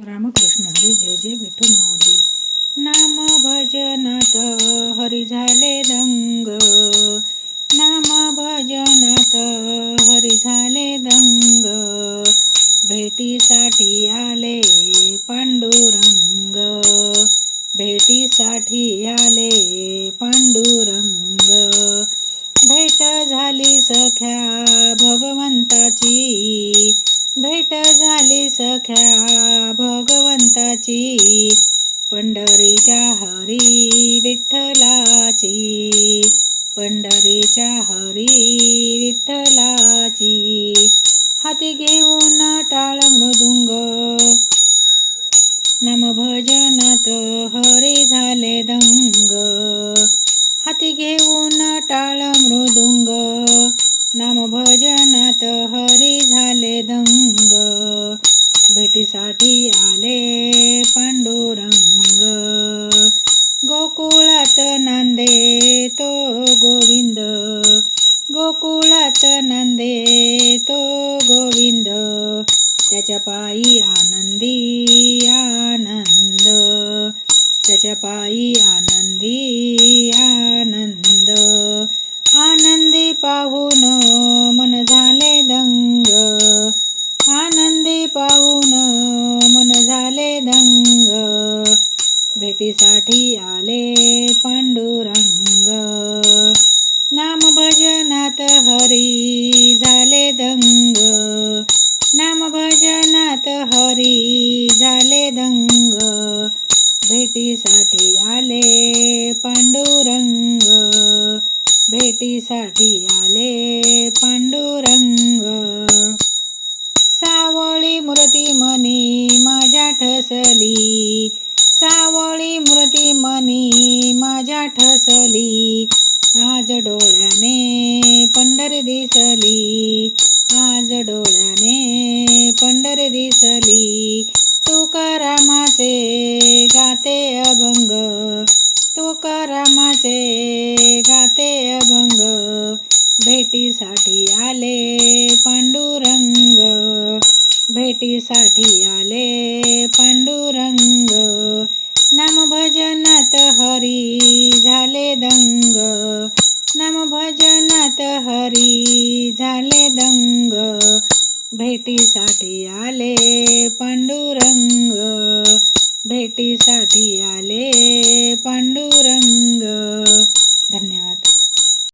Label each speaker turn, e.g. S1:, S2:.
S1: रामकृष्ण हरी जय जय विठू मौली नाम भजनात हरी झाले दंग. नाम भजनात हरी झाले दंग. भेटीसाठी आले पांडुरंग. भेटीसाठी आले पांडुरंग. भेट झाली सख्या भगवंताची. सख्या भगवंताची पंढरीच्या हरी विठ्ठलाची पंढरीच्या हरी विठ्ठलाची. हाती घेऊन टाळ मृदुंग नाम भजनात हरी झाले दंग. हाती घेऊन टाळ भेटीसाठी आले पांडुरंग. गोकुळात नांदे तो गोविंद. गोकुळात नांदे तो गोविंद. त्याच्या पायी आनंदी आनंद. त्याच्या पायी आनंदी आनंद. भेटीसाठी आले पांडुरंग. नाम भजनात हरी झाले दंग. नाम भजनात हरी झाले दंग. भेटीसाठी आले पांडुरंग. भेटीसाठी आले पांडुरंग. सावळी मूर्ती मनी माझ्या ठसली. सावळी मृती मनी माझ्या ठसली. आज डोळ्याने पंढर दिसली. आज डोळ्याने पंढर दिसली. तुकारामाचे गाते अभंग. तुकारामाचे गाते अभंग. भेटीसाठी आले पांडुरंग. भेटीसाठी आले पांडुरंग. हरी झाले दंग भेटीसाठी आले पांडुरंग भेटीसाठी आले पांडुरंग. धन्यवाद.